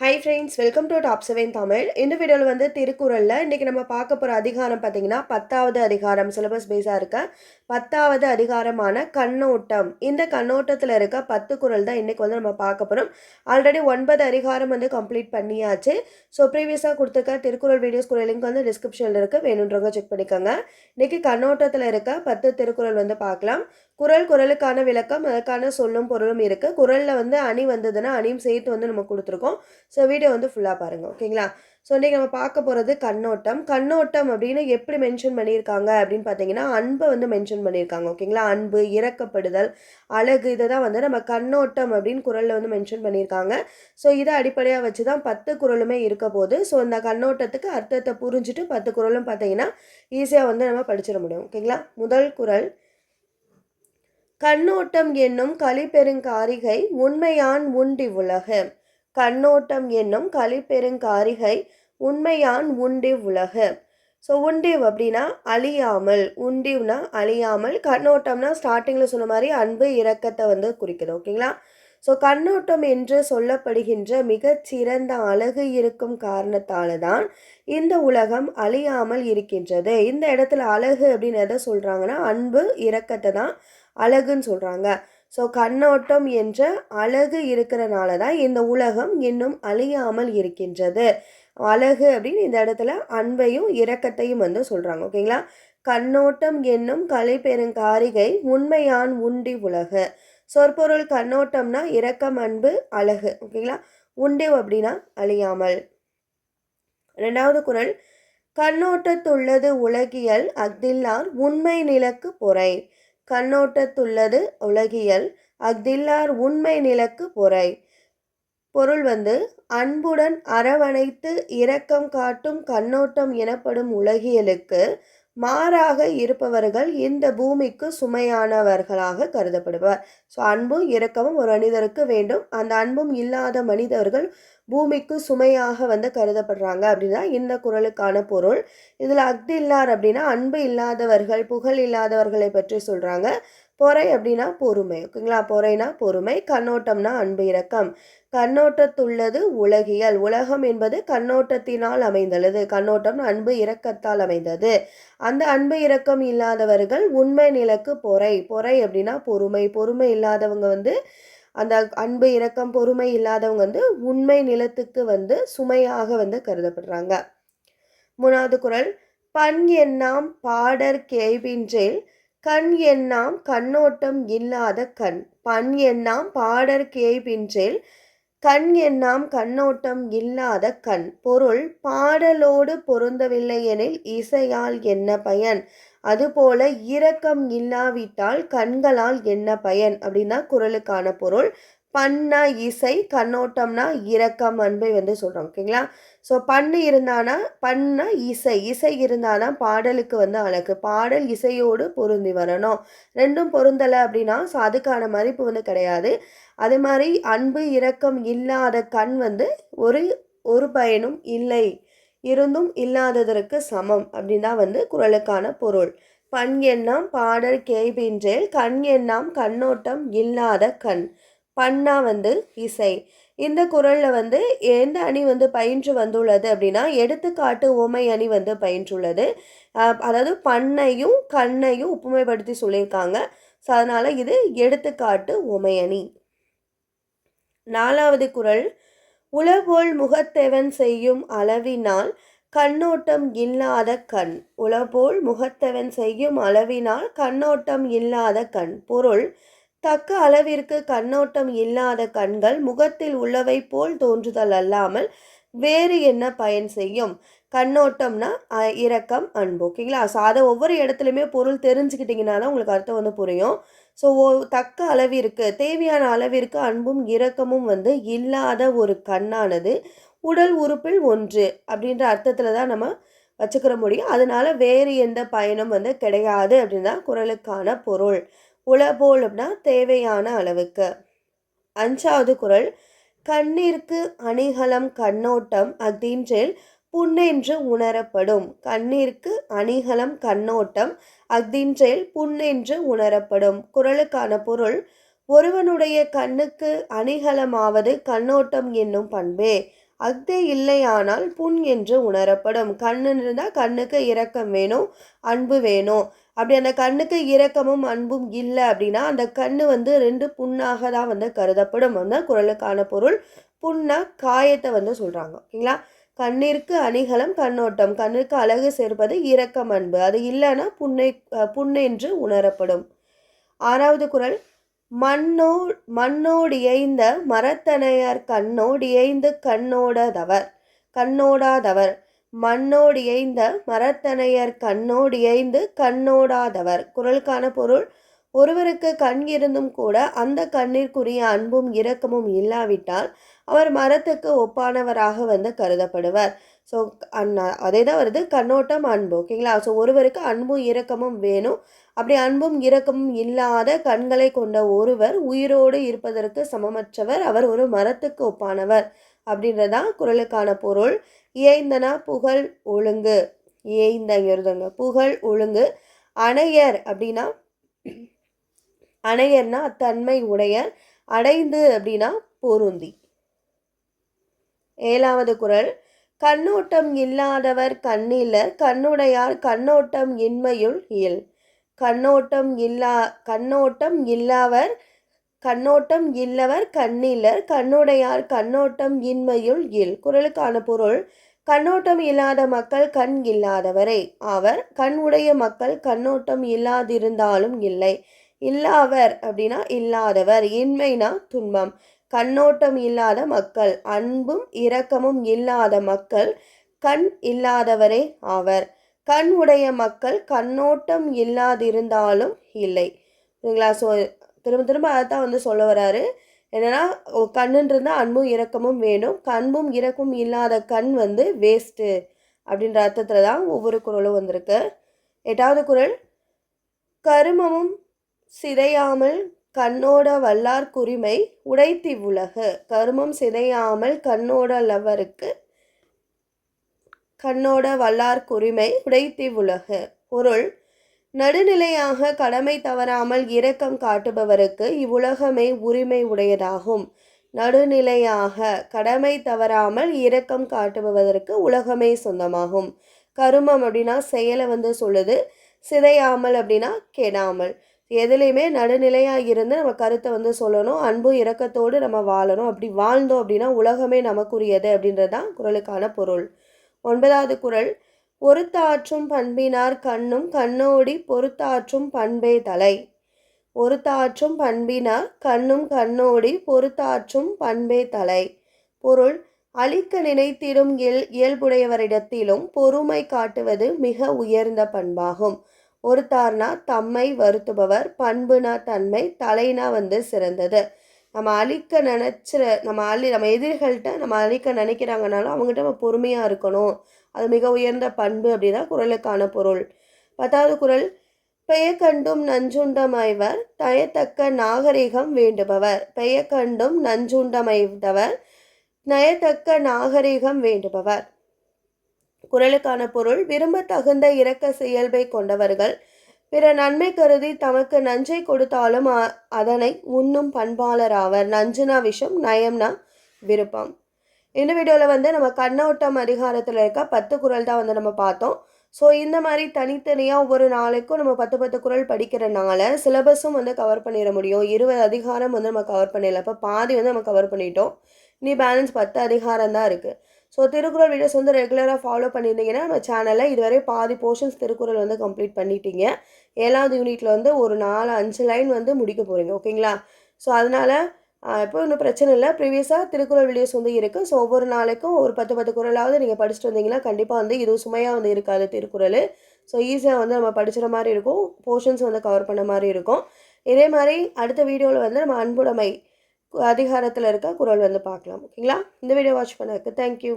Hi friends welcome to top seven Tamil இந்த வீடியோவில் வந்து திருக்குறளில் இன்றைக்கி நம்ம பார்க்க போகிற அதிகாரம் பார்த்தீங்கன்னா பத்தாவது அதிகாரம் சிலபஸ் பேஸாக இருக்க பத்தாவது அதிகாரமான கண்ணோட்டம். இந்த கண்ணோட்டத்தில் இருக்க பத்து குறள் தான் இன்றைக்கி வந்து நம்ம பார்க்க போகிறோம் ஆல்ரெடி ஒன்பது அதிகாரம் வந்து கம்ப்ளீட் பண்ணியாச்சு. ஸோ ப்ரீவியஸாக கொடுத்துருக்க திருக்குறள் வீடியோஸ் குரல் லிங்க் வந்து டிஸ்கிரிப்ஷனில் இருக்குது வேணுன்றவங்க செக் பண்ணிக்கோங்க. இன்றைக்கி கண்ணோட்டத்தில் இருக்க பத்து திருக்குறள் வந்து பார்க்கலாம். குரல் குரலுக்கான விளக்கம் அதற்கான சொல்லும் பொருளும் இருக்குது குரலில் வந்து அணி வந்ததுன்னா அணியும் சேர்த்து வந்து நம்ம கொடுத்துருக்கோம். ஸோ வீடியோ வந்து ஃபுல்லாக பாருங்கள் ஓகேங்களா? ஸோ இன்றைக்கி நம்ம பார்க்க போகிறது கண்ணோட்டம். கண்ணோட்டம் அப்படின்னு எப்படி மென்ஷன் பண்ணியிருக்காங்க அப்படின்னு பார்த்தீங்கன்னா அன்பை வந்து மென்ஷன் பண்ணியிருக்காங்க ஓகேங்களா? அன்பு இறக்கப்படுதல் அழகு இதை தான் வந்து நம்ம கண்ணோட்டம் அப்படின்னு குரலில் வந்து மென்ஷன் பண்ணியிருக்காங்க. ஸோ இதை அடிப்படையாக வச்சு தான் பத்து குரலுமே இருக்க போது ஸோ இந்த கண்ணோட்டத்துக்கு அர்த்தத்தை புரிஞ்சுட்டு பத்து குரலும் பார்த்தீங்கன்னா ஈஸியாக வந்து நம்ம படிச்சிட முடியும் ஓகேங்களா? முதல் குரல் கண்ணோட்டம் என்னும் களிப்பெருங்காரிகை உண்மையான் உண்டி உலகு. கண்ணோட்டம் என்னும் கலிப்பெருங்காரிகை உண்மையான் உண்டிவ் உலகு. ஸோ உண்டிவ் அப்படின்னா அழியாமல் உண்டிவ்னா அழியாமல் கண்ணோட்டம்னா ஸ்டார்டிங்கில் சொன்ன மாதிரி அன்பு இரக்கத்தை வந்து குறிக்குது ஓகேங்களா? ஸோ கண்ணோட்டம் என்று சொல்லப்படுகின்ற மிகச்சிறந்த அழகு இருக்கும் காரணத்தால தான் இந்த உலகம் அழியாமல் இருக்கின்றது. இந்த இடத்துல அழகு அப்படின்னு எதை சொல்கிறாங்கன்னா அன்பு இரக்கத்தை தான் அழகுன்னு சொல்கிறாங்க ஸோ கண்ணோட்டம் என்ற அழகு இருக்கிறனால தான் இந்த உலகம் இன்னும் அழியாமல் இருக்கின்றது. அழகு அப்படின்னு இந்த இடத்துல அன்பையும் இரக்கத்தையும் வந்து சொல்கிறாங்க ஓகேங்களா கண்ணோட்டம் என்னும் கலை பெருங்காரிகை உண்மையான் உண்டி உலகு. சொற்பொருள் கண்ணோட்டம்னா இரக்கம் அன்பு அழகு. ஓகேங்களா உண்டிவ் அப்படின்னா அழியாமல். ரெண்டாவது குரல் கண்ணோட்டத்துள்ளது உலகியல் அஃதில்லார் உண்மை நிலக்கு பொறை. கண்ணோட்டத்துள்ளது உலகியல். அஃதில்லார் உண்மை நிலக்கு பொறை. பொருள் வந்து அன்புடன் அரவணைத்து இரக்கம் காட்டும் கண்ணோட்டம் எனப்படும் உலகியலுக்கு மாறாக இருப்பவர்கள் இந்த பூமிக்கு சுமையானவர்களாக கருதப்படுவர். ஸோ அன்பும் இரக்கமும் ஒரு மனிதருக்கு வேண்டும். அந்த அன்பும் இல்லாத மனிதர்கள் பூமிக்கு சுமையாக வந்து கருதப்படுறாங்க அப்படின்னா இந்த குரலுக்கான பொருள். இதில் அக்தி இல்லார் அப்படின்னா அன்பு இல்லாதவர்கள் புகழ் இல்லாதவர்களை பற்றி சொல்கிறாங்க பொறை அப்படின்னா பொறுமை ஓகேங்களா? பொறைனா பொறுமை கண்ணோட்டம்னா அன்பு இரக்கம். கண்ணோட்டத்துள்ளது உலகியல். உலகம் என்பது கண்ணோட்டத்தினால் அமைந்துள்ளது. கண்ணோட்டம் அன்பு இரக்கத்தால் அமைந்தது. அந்த அன்பு இரக்கம் இல்லாதவர்கள் உண்மை நிலக்கு பொறை. பொறை அப்படின்னா பொறுமை. பொறுமை இல்லாதவங்க வந்து அந்த அன்பு இரக்கம் பொறுமை இல்லாதவங்க வந்து உண்மை நிலத்துக்கு வந்து சுமையாக வந்து கருதப்படுறாங்க. மூணாவது குரல் பண் எண்ணாம் பாடர் கேபின்றேல் கண் எண்ணாம் கண்ணோட்டம் இல்லாத கண். பண் எண்ணாம் பாடர் கேபின்றேல் கண் எண்ணாம் கண்ணோட்டம் இல்லாத கண். பொருள் பாடலோடு பொருந்தவில்லை எனில் இசையால் என்ன பயன்? அதுபோல இரக்கம் இல்லாவிட்டால் கண்களால் என்ன பயன்? அப்படின்னா குரலுக்கான பொருள். பண்ணா இசை கண்ணோட்டம்னா இரக்கம் அன்பை வந்து சொல்கிறோம் ஓகேங்களா? ஸோ பண்ணு இருந்தானா பண்ணா இசை. இசை இருந்தானா பாடலுக்கு வந்து அழகு. பாடல் இசையோடு பொருந்தி வரணும். ரெண்டும் பொருந்தலை அப்படின்னா ஸோ அதுக்கான மதிப்பு வந்து கிடையாது. அதே மாதிரி அன்பு இரக்கம் இல்லாத கண் வந்து ஒரு ஒரு பயனும் இல்லை. இருந்தும் இல்லாததற்கு சமம் அப்படின் தான் வந்து குரலுக்கான பொருள். பண் எண்ணாம் பாடல் கேபின்றேல் கண் எண்ணாம் கண்ணோட்டம் இல்லாத கண். பண்ணா வந்து இசை. இந்த குரலில் வந்து எந்த அணி வந்து பயின்று வந்துள்ளது அப்படின்னா எடுத்துக்காட்டு உமை அணி வந்து பயின்றுள்ளது. அதாவது பண்ணையும் கண்ணையும் ஒப்புமைப்படுத்தி சொல்லியிருக்காங்க. ஸோ அதனால் இது எடுத்துக்காட்டு உமை அணி. நாலாவது குரல் உளபோல் முகத்தெவன் செய்யும் அளவினால் கண்ணோட்டம் இல்லாத கண். உளபோல் முகத்தவன் செய்யும் அளவினால் கண்ணோட்டம் இல்லாத கண். பொருள் தக்க அளவிற்கு கண்ணோட்டம் இல்லாத கண்கள் முகத்தில் உள்ளவை போல் தோன்றுதல் அல்லாமல் வேறு என்ன பயன் செய்யும்? கண்ணோட்டம்னா இரக்கம் அன்பு. ஓகேங்களா? ஸோ அதை ஒவ்வொரு இடத்துலையுமே பொருள் தெரிஞ்சுக்கிட்டிங்கன்னா தான் உங்களுக்கு அர்த்தம் வந்து புரியும். ஸோ தக்க அளவிற்கு தேவையான அளவிற்கு அன்பும் இரக்கமும் வந்து இல்லாத ஒரு கண்ணானது. உடல் உறுப்பில் ஒன்று அப்படின்ற அர்த்தத்தில் தான் நம்ம வச்சுக்கிற முடியும். அதனால் வேறு எந்த பயனும் வந்து கிடையாது அப்படின்னா குரலுக்கான பொருள். உளபோல் அப்படின்னா தேவையான அளவுக்கு. அஞ்சாவது குரல் கண்ணிற்கு அணிகலம் கண்ணோட்டம் அக்தீன்றேல் புண்ணென்று உணரப்படும். கண்ணிற்கு அணிகலம் கண்ணோட்டம் அக்தின்றேல் புண்ணென்று உணரப்படும். குரலுக்கான பொருள் ஒருவனுடைய கண்ணுக்கு அணிகலமாவது கண்ணோட்டம் என்னும் பண்பே. அஃதே இல்லையானால் புண் என்று உணரப்படும். கண்ணுன்னு இருந்தால் கண்ணுக்கு இரக்கம் வேணும் அன்பு வேணும். அப்படி அந்த கண்ணுக்கு இரக்கமும் அன்பும் இல்லை அப்படின்னா அந்த கண்ணு வந்து ரெண்டு புண்ணாக தான் வந்து கருதப்படும். அந்த குரலுக்கான பொருள். புண்ணா காயத்தை வந்து சொல்கிறாங்க ஓகேங்களா? கண்ணிற்கு அணிகலம் கண்ணோட்டம். கண்ணிற்கு அழகு சேர்ப்பது இரக்கம் அன்பு. அது இல்லைன்னா புண்ணை புண்ணென்று உணரப்படும். ஆறாவது குரல். மண்ணோ மண்ணோடியைந்த மரத்தனையர் கண்ணோடியைந்து கண்ணோடாதவர். கண்ணோடாதவர். மண்ணோடியைந்த மரத்தனையர் கண்ணோடியைந்து கண்ணோடாதவர். குரலுக்கான பொருள் ஒருவருக்கு கண் இருந்தும் கூட அந்த கண்ணிற்குரிய அன்பும் இரக்கமும் இல்லாவிட்டால் அவர் மரத்துக்கு ஒப்பானவராக வந்து கருதப்படுவர். ஸோ அண்ணா அதே தான் வருது கண்ணோட்டம் அன்பு. ஓகேங்களா? ஸோ ஒருவருக்கு அன்பும் இரக்கமும் வேணும். அப்படி அன்பும் இரக்கமும் இல்லாத கண்களை கொண்ட ஒருவர் உயிரோடு இருப்பதற்கு சமமற்றவர். அவர் ஒரு மரத்துக்கு ஒப்பானவர் அப்படின்றதான் குரலுக்கான பொருள். இயைந்தனா புகழ் ஒழுங்கு. இயைந்தங்கிறதுங்க. புகழ் ஒழுங்கு. அணையர் அப்படின்னா அணையர்னா தன்மை உடையர் அடைந்து அப்படின்னா பொருந்தி. ஏழாவது குரல் கண்ணோட்டம் இல்லாதவர் கண்ணிலர் கண்ணுடையார் கண்ணோட்டம் இன்மையுள் இயல். கண்ணோட்டம் இல்லா கண்ணோட்டம் இல்லாவர் கண்ணோட்டம் இல்லவர் கண்ணிலர் கண்ணுடையார் கண்ணோட்டம் இன்மையுள் இல் குரலுக்கான பொருள் கண்ணோட்டம் இல்லாத மக்கள் கண் இல்லாதவரே. அவர் கண் உடைய மக்கள் கண்ணோட்டம் இல்லாதிருந்தாலும் இல்லை. இல்லாவர் அப்படின்னா இல்லாதவர். இன்மைனா துன்பம். கண்ணோட்டம் இல்லாத மக்கள். அன்பும் இரக்கமும் இல்லாத மக்கள். கண் இல்லாதவரே ஆவர். கண் உடைய மக்கள் கண்ணோட்டம் இல்லாதிருந்தாலும் இல்லை. சரிங்களா ஸோ திரும்ப திரும்ப அதைத்தான் வந்து சொல்ல வராரு. என்னென்னா கண்ணுன்றது அன்பும் இரக்கமும் வேணும். கண்பும் இரக்கமும் இல்லாத கண் வந்து வேஸ்ட்டு அப்படின்ற அர்த்தத்தில் தான் ஒவ்வொரு குரலும் வந்திருக்கு. எட்டாவது குரல் கருமமும் சிதையாமல் கண்ணோட வல்லார் குறிமை உடைத்தி உலகு. கருமம் சிதையாமல் கண்ணோட லவருக்கு கண்ணோட வல்லார் குறிமை உடைத்தி உலகு. பொருள் நடுநிலையாக கடமை தவறாமல் இரக்கம் காட்டுபவருக்கு இவ்வுலகமே உரிமை உடையதாகும். நடுநிலையாக கடமை தவறாமல் இரக்கம் காட்டுபவதற்கு உலகமே சொந்தமாகும். கருமம் அப்படின்னா செயலை வந்து சொல்லுது சிதையாமல் அப்படின்னா கெடாமல். எதுலேயுமே நடுநிலையாக இருந்து நம்ம கருத்தை வந்து சொல்லணும். அன்பு இரக்கத்தோடு நம்ம வாழணும். அப்படி வாழ்ந்தோம் அப்படின்னா உலகமே நமக்குரியது அப்படின்றது தான் குரலுக்கான பொருள். ஒன்பதாவது குரல் பொறுத்தாற்றும் பண்பினார் கண்ணும் கண்ணோடி பொறுத்தாற்றும் பண்பே தலை. பொறுத்தாற்றும் பண்பினார் கண்ணும் கண்ணோடி பொறுத்தாற்றும் பண்பே தலை. பொருள் அழிக்க நினைத்திடும் இயல் இயல்புடையவரிடத்திலும் பொறுமை காட்டுவது மிக உயர்ந்த பண்பாகும். ஒருத்தார்னா தம்மை வருத்துபவர் பண்புனா தன்மை தலைனா வந்து சிறந்தது. நம்ம அழிக்க நினச்சிற நம்ம அழி நம்ம எதிரிகள்கிட்ட நம்ம அழிக்க நினைக்கிறாங்கனாலும் அவங்ககிட்ட நம்ம பொறுமையாக இருக்கணும். அது மிக உயர்ந்த பண்பு அப்படின்னா குரலுக்கான பொருள். பத்தாவது குரல் பெயக்கண்டும் நஞ்சுண்டமைவர் தயத்தக்க நாகரிகம் வேண்டுபவர். பெயக்கண்டும் நஞ்சுண்டமைந்தவர் நயத்தக்க நாகரிகம் வேண்டுபவர். குரலுக்கான பொருள் விரும்பத்தகுந்த இரக்க செயல்பை கொண்டவர்கள். பிற நன்மை கருதி தமக்கு நஞ்சை கொடுத்தாலும் அதனை உண்ணும் பண்பாளர் நஞ்சுனா விஷம் நயம்னா விருப்பம். இந்த வீடியோவில் வந்து நம்ம கண்ணோட்டம் அதிகாரத்தில் இருக்க பத்து குரல் தான் வந்து நம்ம பார்த்தோம். ஸோ இந்த மாதிரி தனித்தனியாக ஒவ்வொரு நாளைக்கும் நம்ம பத்து பத்து குரல் படிக்கிறனால சிலபஸும் வந்து கவர் பண்ணிட முடியும். இருபது அதிகாரம் வந்து நம்ம கவர் பண்ணிடலாம் இப்போ பாதி வந்து நம்ம கவர் பண்ணிட்டோம். நீ பேலன்ஸ் பத்து அதிகாரம் தான் இருக்குது ஸோ திருக்குறள் வீடியோஸ் வந்து ரெகுலராக ஃபாலோ பண்ணியிருந்தீங்கன்னா நம்ம சேனலில் இதுவரை பாதி போர்ஷன்ஸ் திருக்குறள் வந்து கம்ப்ளீட் பண்ணிட்டீங்க. ஏழாவது யூனிட்டில் வந்து ஒரு நாலு அஞ்சு லைன் வந்து முடிக்க போகிறீங்க ஓகேங்களா ஸோ அதனால் இப்போ ஒன்றும் பிரச்சனை இல்லை. ப்ரீவியஸாக திருக்குறள் வீடியோஸ் வந்து இருக்குது ஸோ ஒவ்வொரு நாளைக்கும் ஒரு பத்து பத்து குரலாவது நீங்கள் படிச்சுட்டு வந்தீங்கன்னா கண்டிப்பாக வந்து இது சுமையாக வந்து இருக்காது திருக்குறள். ஸோ ஈஸியாக வந்து நம்ம படிச்சுற மாதிரி இருக்கும். போர்ஷன்ஸ் வந்து கவர் பண்ண மாதிரி இருக்கும். இதே மாதிரி அடுத்த வீடியோவில் வந்து நம்ம அன்புடைமை அதிகாரத்தில் இருக்க குரல் வந்து பார்க்கலாம். ஓகேங்களா? இந்த வீடியோ வாட்ச் பண்ணதுக்கு தேங்க்யூ